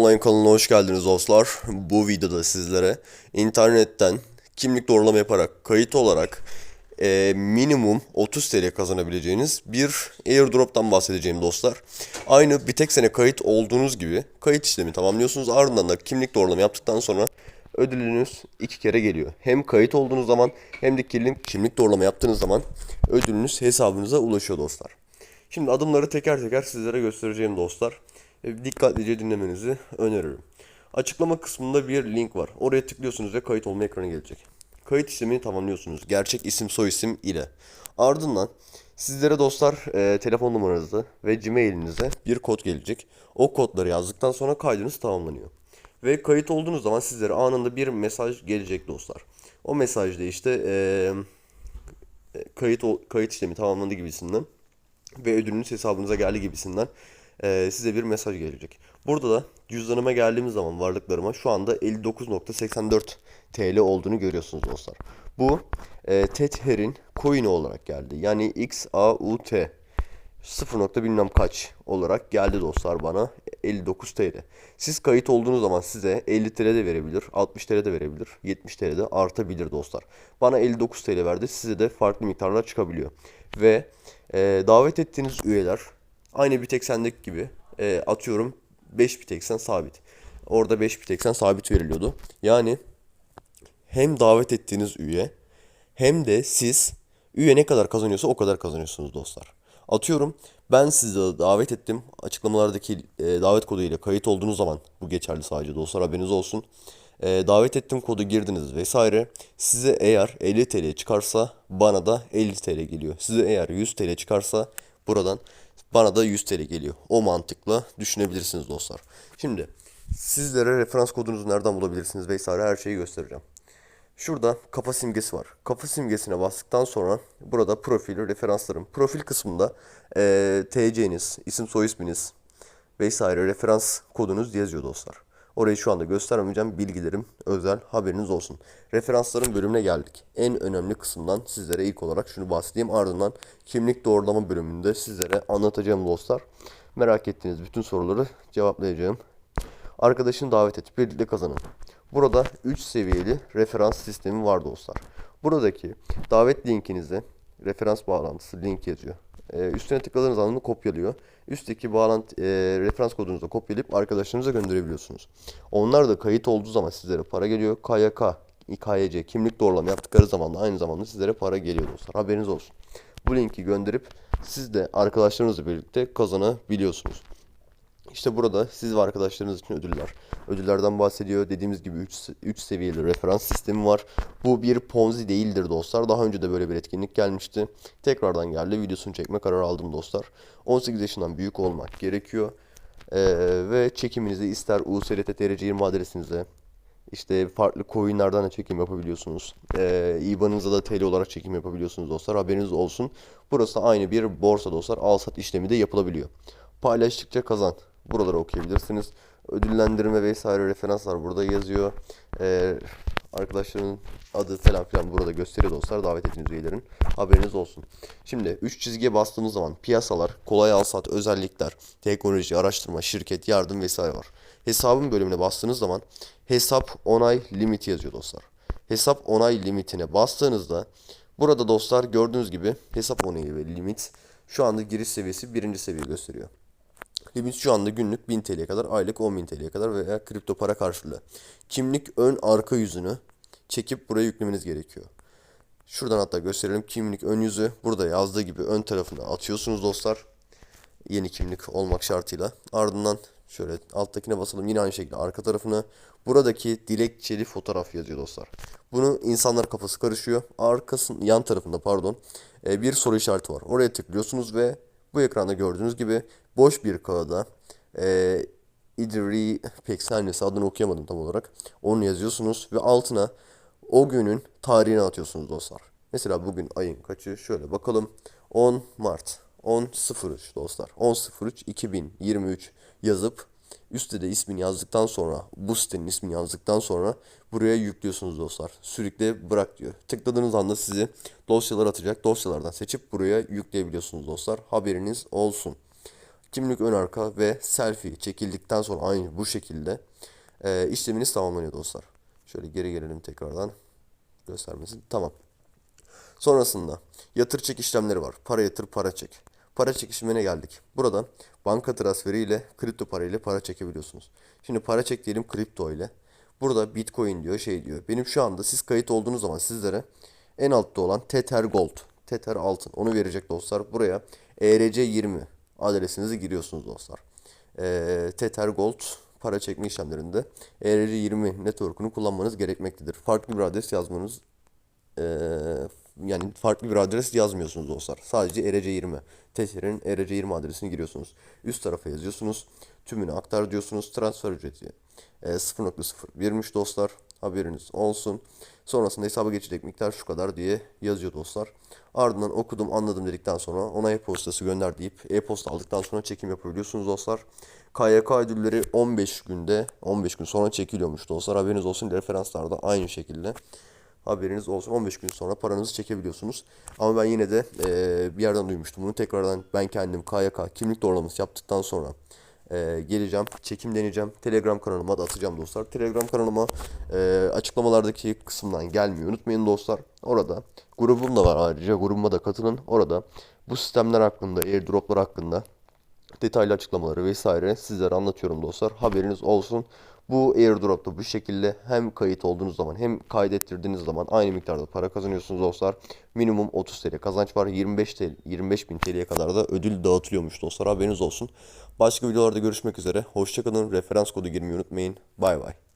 Online kanalına hoş geldiniz dostlar. Bu videoda sizlere internetten kimlik doğrulama yaparak kayıt olarak e, minimum 30 TL kazanabileceğiniz bir airdrop'tan bahsedeceğim dostlar. Aynı bir tek sene kayıt olduğunuz gibi kayıt işlemi tamamlıyorsunuz. Ardından da kimlik doğrulama yaptıktan sonra ödülünüz iki kere geliyor. Hem kayıt olduğunuz zaman hem de kimlik, doğrulama yaptığınız zaman ödülünüz hesabınıza ulaşıyor dostlar. Şimdi adımları teker teker sizlere göstereceğim dostlar. Dikkatlice dinlemenizi öneririm. Açıklama kısmında bir link var. Oraya tıklıyorsunuz ve kayıt olma ekranı gelecek. Kayıt işlemini tamamlıyorsunuz. Gerçek isim soyisim ile. Ardından sizlere dostlar e, telefon numaranızı ve gmailinize bir kod gelecek. O kodları yazdıktan sonra kaydınız tamamlanıyor. Ve kayıt olduğunuz zaman sizlere anında bir mesaj gelecek dostlar. O mesajda işte e, e, kayıt kayıt işlemi tamamlandı gibisinden ve ödülünüz hesabınıza geldi gibisinden e, size bir mesaj gelecek. Burada da cüzdanıma geldiğimiz zaman varlıklarıma şu anda 59.84 TL olduğunu görüyorsunuz dostlar. Bu e, Tether'in coin'i olarak geldi. Yani XAUT 0. nokta bilmem kaç olarak geldi dostlar bana 59 TL. Siz kayıt olduğunuz zaman size 50 TL de verebilir, 60 TL de verebilir, 70 TL de artabilir dostlar. Bana 59 TL verdi, size de farklı miktarlar çıkabiliyor. Ve e, davet ettiğiniz üyeler aynı bir tek sendeki gibi e, atıyorum 5 bir tek sen sabit. Orada 5 bir tek sen sabit veriliyordu. Yani hem davet ettiğiniz üye hem de siz üye ne kadar kazanıyorsa o kadar kazanıyorsunuz dostlar. Atıyorum ben sizi davet ettim. Açıklamalardaki e, davet kodu ile kayıt olduğunuz zaman bu geçerli sadece dostlar haberiniz olsun. E, davet ettim kodu girdiniz vesaire. Size eğer 50 TL çıkarsa bana da 50 TL geliyor. Size eğer 100 TL çıkarsa buradan bana da 100 TL geliyor. O mantıkla düşünebilirsiniz dostlar. Şimdi sizlere referans kodunuzu nereden bulabilirsiniz vesaire her şeyi göstereceğim. Şurada kafa simgesi var. Kafa simgesine bastıktan sonra burada profil, referanslarım. Profil kısmında eee TC'niz, isim soy isminiz vesaire referans kodunuz yazıyor dostlar. Orayı şu anda göstermeyeceğim. Bilgilerim özel haberiniz olsun. Referansların bölümüne geldik. En önemli kısımdan sizlere ilk olarak şunu bahsedeyim. Ardından kimlik doğrulama bölümünde sizlere anlatacağım dostlar. Merak ettiğiniz bütün soruları cevaplayacağım. Arkadaşını davet et. Birlikte kazanın. Burada 3 seviyeli referans sistemi var dostlar. Buradaki davet linkinize referans bağlantısı link yazıyor. Ee, üstüne tıkladığınız onu kopyalıyor. Üstteki bağlantı e, referans kodunuzu da kopyalayıp arkadaşlarınıza gönderebiliyorsunuz. Onlar da kayıt olduğu zaman sizlere para geliyor. KYK, KYC kimlik doğrulama yaptıkları zaman da aynı zamanda sizlere para geliyor dostlar. Haberiniz olsun. Bu linki gönderip siz de arkadaşlarınızla birlikte kazanabiliyorsunuz. İşte burada siz ve arkadaşlarınız için ödüller. Ödüllerden bahsediyor. Dediğimiz gibi 3, 3 seviyeli referans sistemi var. Bu bir Ponzi değildir dostlar. Daha önce de böyle bir etkinlik gelmişti. Tekrardan geldi. Videosunu çekme kararı aldım dostlar. 18 yaşından büyük olmak gerekiyor. Ee, ve çekiminizi ister USRT TRC 20 adresinize işte farklı coinlerden de çekim yapabiliyorsunuz. Ee, IBAN'ınıza da TL olarak çekim yapabiliyorsunuz dostlar. Haberiniz olsun. Burası aynı bir borsa dostlar. Al sat işlemi de yapılabiliyor. Paylaştıkça kazan. Buraları okuyabilirsiniz. Ödüllendirme vesaire referanslar burada yazıyor. Ee, arkadaşların adı falan filan burada gösteriyor dostlar. Davet ettiğiniz üyelerin. Haberiniz olsun. Şimdi 3 çizgiye bastığımız zaman piyasalar, kolay al sat, özellikler, teknoloji, araştırma, şirket, yardım vesaire var. Hesabın bölümüne bastığınız zaman hesap onay limiti yazıyor dostlar. Hesap onay limitine bastığınızda burada dostlar gördüğünüz gibi hesap onayı ve limit şu anda giriş seviyesi birinci seviye gösteriyor. Limit şu anda günlük 1000 TL'ye kadar, aylık 10.000 TL'ye kadar veya kripto para karşılığı. Kimlik ön arka yüzünü çekip buraya yüklemeniz gerekiyor. Şuradan hatta gösterelim. Kimlik ön yüzü burada yazdığı gibi ön tarafına atıyorsunuz dostlar. Yeni kimlik olmak şartıyla. Ardından şöyle alttakine basalım. Yine aynı şekilde arka tarafına. Buradaki dilekçeli fotoğraf yazıyor dostlar. Bunu insanlar kafası karışıyor. Arkasının yan tarafında pardon e, bir soru işareti var. Oraya tıklıyorsunuz ve bu ekranda gördüğünüz gibi boş bir kağıda e, İdri Peksanesi adını okuyamadım tam olarak. Onu yazıyorsunuz ve altına o günün tarihini atıyorsunuz dostlar. Mesela bugün ayın kaçı? Şöyle bakalım. 10 Mart. 10.03 dostlar. 10.03 2023 yazıp üstte de ismini yazdıktan sonra bu sitenin ismini yazdıktan sonra buraya yüklüyorsunuz dostlar. Sürükle bırak diyor. Tıkladığınız anda sizi dosyalar atacak. Dosyalardan seçip buraya yükleyebiliyorsunuz dostlar. Haberiniz olsun. Kimlik ön arka ve selfie çekildikten sonra aynı bu şekilde e, işleminiz tamamlanıyor dostlar. Şöyle geri gelelim tekrardan göstermesin. Tamam. Sonrasında yatır çek işlemleri var. Para yatır, para çek. Para çek işlemine geldik. Burada banka transferi ile kripto para ile para çekebiliyorsunuz. Şimdi para çek diyelim kripto ile. Burada Bitcoin diyor, şey diyor. Benim şu anda siz kayıt olduğunuz zaman sizlere en altta olan Tether Gold, Tether altın onu verecek dostlar. Buraya ERC20 adresinizi giriyorsunuz dostlar. Ee, Tether Gold para çekme işlemlerinde ERC20 network'unu kullanmanız gerekmektedir. Farklı bir adres yazmanız ee, yani farklı bir adres yazmıyorsunuz dostlar. Sadece ERC20. Tether'in ERC20 adresini giriyorsunuz. Üst tarafa yazıyorsunuz. Tümünü aktar diyorsunuz. Transfer ücreti e, 0.01'miş dostlar. Haberiniz olsun. Sonrasında hesaba geçecek miktar şu kadar diye yazıyor dostlar. Ardından okudum anladım dedikten sonra ona e-postası gönder deyip e-posta aldıktan sonra çekim yapabiliyorsunuz dostlar. KYK ödülleri 15 günde 15 gün sonra çekiliyormuş dostlar. Haberiniz olsun referanslarda aynı şekilde. Haberiniz olsun 15 gün sonra paranızı çekebiliyorsunuz. Ama ben yine de eee, bir yerden duymuştum bunu. Tekrardan ben kendim KYK kimlik doğrulaması yaptıktan sonra eee, geleceğim. Çekim deneyeceğim. Telegram kanalıma da atacağım dostlar. Telegram kanalıma eee, açıklamalardaki kısımdan gelmeyi unutmayın dostlar. Orada grubum da var ayrıca. Grubuma da katılın. Orada bu sistemler hakkında, airdroplar hakkında detaylı açıklamaları vesaire sizlere anlatıyorum dostlar. Haberiniz olsun. Bu airdrop'ta bu şekilde hem kayıt olduğunuz zaman hem kaydettirdiğiniz zaman aynı miktarda para kazanıyorsunuz dostlar. Minimum 30 TL kazanç var. 25 TL, 25 bin TL'ye kadar da ödül dağıtılıyormuş dostlar. Haberiniz olsun. Başka videolarda görüşmek üzere. Hoşçakalın. Referans kodu girmeyi unutmayın. Bay bay.